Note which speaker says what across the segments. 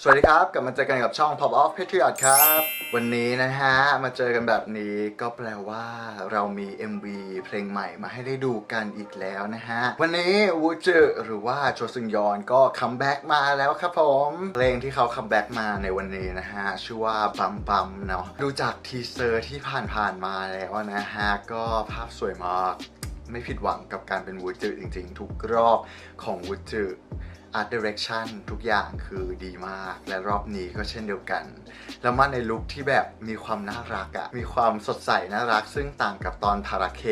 Speaker 1: สวัสดีครับ กลับมาเจอกันกับช่อง Pop Off Patriot ครับ วันนี้นะฮะ มาเจอกันแบบนี้ก็แปลว่าเรามี MV เพลงใหม่มาให้ได้ดูกันอีกแล้วนะฮะ วันนี้วูจืหรือว่าโชซึงยอนก็คัมแบ็กมาแล้วครับผม เพลงที่เขาคัมแบ็กมาในวันนี้นะฮะ ชื่อว่าบัมบัมเนาะดูจากทีเซอร์ที่ผ่านๆมาแล้วนะฮะ ก็ภาพสวยมาก ไม่ผิดหวังกับการเป็นวูจืจริงๆ ทุกรอบของวูจื Art Direction ทุกอย่างคือดีมาก และรอบนี้ก็เช่นเดียวกัน แล้วมาในลุคที่แบบมีความน่ารักอะมีความสดใสน่ารัก ซึ่งต่างกับตอนพาราเค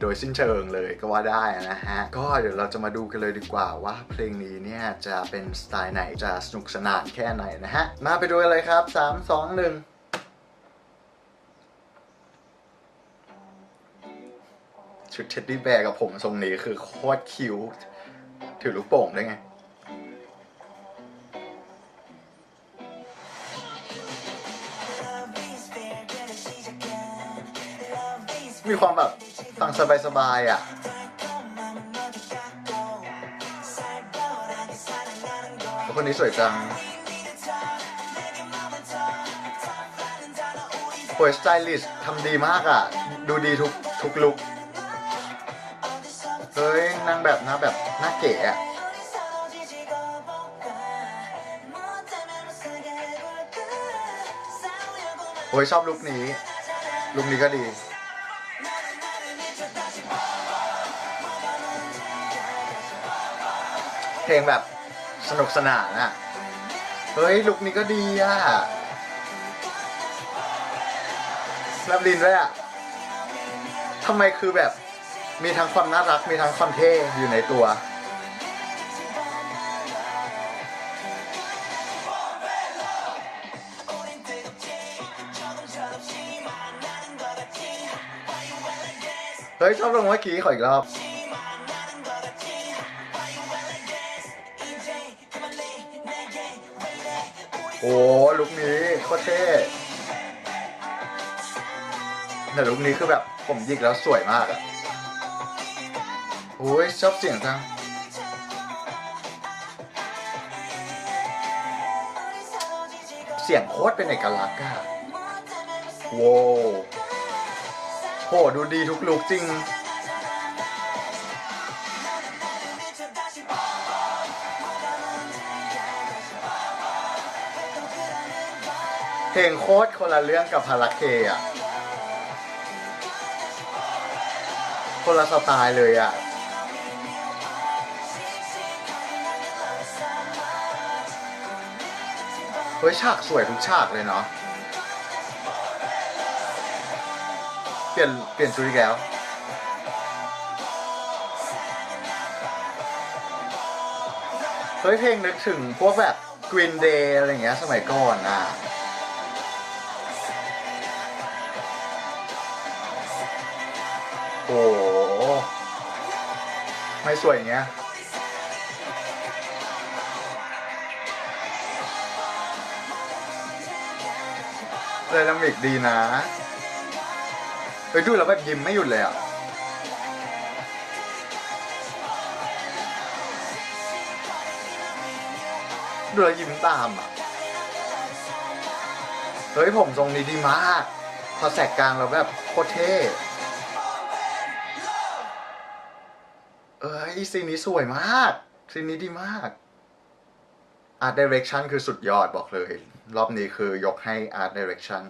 Speaker 1: โดยสิ้นเชิงเลยก็ว่าได้นะฮะ ก็เดี๋ยวเราจะมาดูกันเลยดีกว่าว่าเพลงนี้เนี่ย จะเป็นสไตล์ไหนจะสนุกสนานแค่ไหนนะฮะ มาไปดูกันเลยครับ 3 2 1 ชุดเท็ดดี้แบร์กับผมทรงนี้คือโคตรคิ้ว ถือลูกโป่งได้ไง มีความแบบฟังสบายๆอะคนนี้สวยจังโอ้ยสไตลิสต์ทำดีมากอะ ดูดีทุกทุกลุก นางแบบน้าแบบหน้าเก๋อะโอ้ยชอบลุคนี้ ลุคนี้ก็ดี เพลงแบบสนุกสนานอะเฮ้ย ลุคนี้ก็ดีอะแลบลินด้วยอะทำไมคือแบบ มีทั้งความน่ารัก มีทั้งความเท่อยู่ในตัว เฮ้ย ชอบลงเมื่อกี้ขออีกรอบโอ้ลุคนี้โคตรเท่แต่ลุคนี้คือแบบผมยิกแล้วสวยมากอะ โอ้ยชอบเสียงจังเสียงโคตรเป็นเอกลักษณ์อะโว้โหดูดีทุกลุกจริง เพลงโคตรคนละเรื่องกับพาราเคอะคนละสไตล์เลยอะ เฮ้ยฉากสวยทุกฉากเลยเนาะ เปลี่ยนเปลี่ยนชุดอีกแล้ว เฮ้ยเพลงนึกถึงพวกแบบ Green Day อะไรเงี้ยสมัยก่อนอะโอ้ไม่สวยอย่างเงี้ย ดนามิกดีนะไปดูแล้วแบบยิ้มไม่หยุดเลยอะดูแล้วยิ้มตามอะ เฮ้ยผมทรงนี้ดีมาก พอแสกกลางแล้วแบบโคตรเท่เอ้ยซีนนี้สวยมากซีนนี้ดีมาก Art Direction คือสุดยอดบอกเลย รอบนี้คือยกให้ Art Direction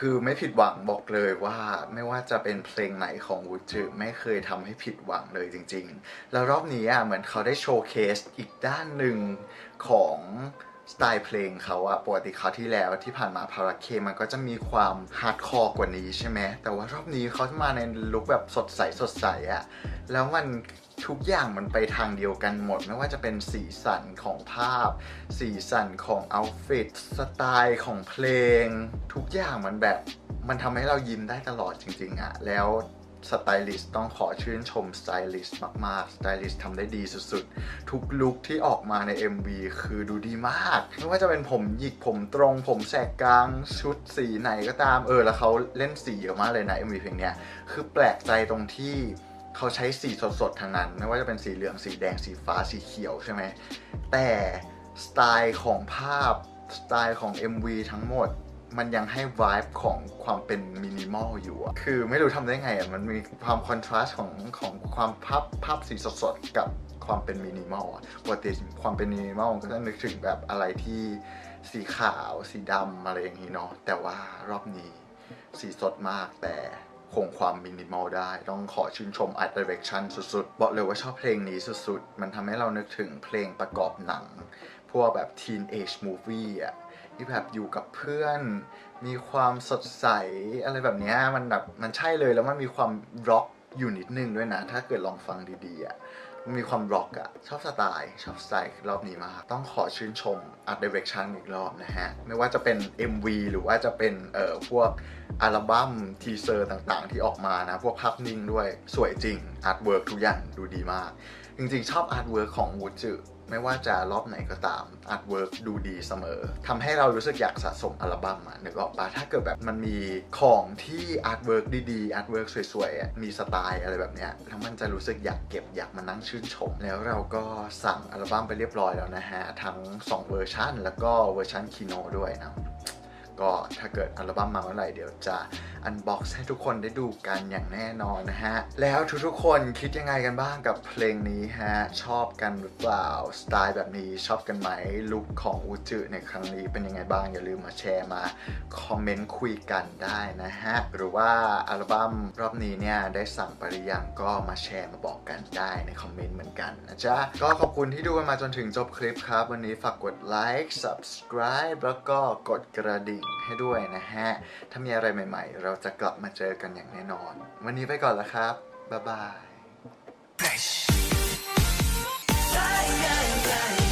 Speaker 1: คือไม่ผิดหวังบอกเลยว่าไม่ว่าจะเป็นเพลงไหนของวูจืไม่เคยทำให้ผิดหวังเลยจริง ๆ แล้วรอบนี้อะเหมือนเขาได้โชว์เคสอีกด้านหนึ่งของ สไตล์เพลงเขาอะปกติเขาที่แล้วที่ผ่านมาพาราเคมันก็จะมีความฮาร์ดคอร์กว่านี้ใช่ไหมแต่ว่ารอบนี้เขามาในลุคแบบสดใสสดใสอะแล้วมันทุกอย่างมันไปทางเดียวกันหมด ไม่ว่าจะเป็นสีสันของภาพ สีสันของเอาท์ฟิตสไตล์ของเพลง ทุกอย่างมันแบบมันทำให้เรายิ้มได้ตลอดจริงๆอะแล้ว สไตลิสต์ต้องขอชื่นชมสไตลิสต์มากๆ สไตลิสต์ทำได้ดีสุดๆ ทุกลุคที่ออกมาใน MV คือดูดีมาก ไม่ว่าจะเป็นผมหยิกผมตรง ผมแสกกลาง ชุดสีไหนก็ตาม เออ แล้วเขาเล่นสีเยอะมากเลยนะ MV เพลงเนี้ย คือแปลกใจตรงที่เขาใช้สีสดๆทั้งนั้น ไม่ว่าจะเป็นสีเหลือง สีแดง สีฟ้า สีเขียวใช่ไหม แต่สไตล์ของภาพ สไตล์ของ MV ทั้งหมด มันยังให้ vibe ของความเป็นมินิมอลอยู่อะคือไม่รู้ทำได้ไงอะมันมีความคอนทราสต์ของของความภาพภาพสีสดๆ กับความเป็นมินิมอลอะปกติความเป็นมินิมอลก็จะนึกถึงแบบอะไรที่สีขาวสีดำอะไรอย่างนี้เนาะแต่ว่ารอบนี้สีสดมากแต่คงความมินิมอลได้ ต้องขอชื่นชม Art Direction สุดๆ บอกเลยว่าชอบเพลงนี้สุดๆ มันทำให้เรานึกถึงเพลงประกอบหนัง พวกแบบ teenage movie อะ ที่แบบอยู่กับเพื่อน มีความสดใสอะไรแบบเนี้ยมันแบบมันใช่เลยแล้วมันมีความร็อกอยู่นิดนึงด้วยนะ ถ้าเกิดลองฟังดีๆอะมันมีความร็อกอะชอบสไตล์ชอบสไตล์รอบนี้มากต้องขอชื่นชม Art Direction อีกรอบนะฮะ ไม่ว่าจะเป็น MV หรือว่าจะเป็นเอ่อพวกอัลบั้มทีเซอร์ต่างๆ ที่ออกมานะ พวกภาพนิ่งด้วยสวยจริงอาร์ตเวิร์กทุกอย่างดูดีมาก จริงๆ ชอบอาร์ตเวิร์กของวูจื ไม่ว่าจะรอบไหนก็ตามอาร์ตเวิร์กดูดีเสมอทำให้เรารู้สึกอยากสะสมอัลบั้มอะนึกออกปะถ้าเกิดแบบมันมีของที่อาร์ตเวิร์กดีๆอาร์ตเวิร์กสวยๆ มีสไตล์อะไรแบบเนี้ยแล้วมันจะรู้สึกอยากเก็บอยากมานั่งชื่นชม แล้วเราก็สั่งอัลบั้มไปเรียบร้อยแล้วนะฮะ ทั้ง 2 เวอร์ชันแล้วก็เวอร์ชันคีโนด้วยนะ ก็ถ้าเกิดอัลบั้มมาเมื่อไหร่เดี๋ยวจะอันบ็อกซ์ให้ทุกคนได้ดูกันอย่างแน่นอนนะฮะ แล้วทุกๆคนคิดยังไงกันบ้างกับเพลงนี้ฮะ ชอบกันหรือเปล่า สไตล์แบบนี้ชอบกันไหมลุคของอูจืในครั้งนี้เป็นยังไงบ้าง อย่าลืมมาแชร์มาคอมเมนต์คุยกันได้นะฮะ หรือว่าอัลบั้มรอบนี้เนี่ยได้สั่งไปหรือยังก็มาแชร์มาบอกกันได้ในคอมเมนต์เหมือนกันนะจ๊ะก็ขอบคุณที่ดูกันมาจนถึงจบคลิปครับ วันนี้ฝากกดไลค์ subscribe แล้วก็กดกระดิ่งให้ด้วยนะฮะ ถ้ามีอะไรใหม่ๆ เราจะกลับมาเจอกันอย่างแน่นอน วันนี้ไปก่อนแล้วครับ บ๊ายบาย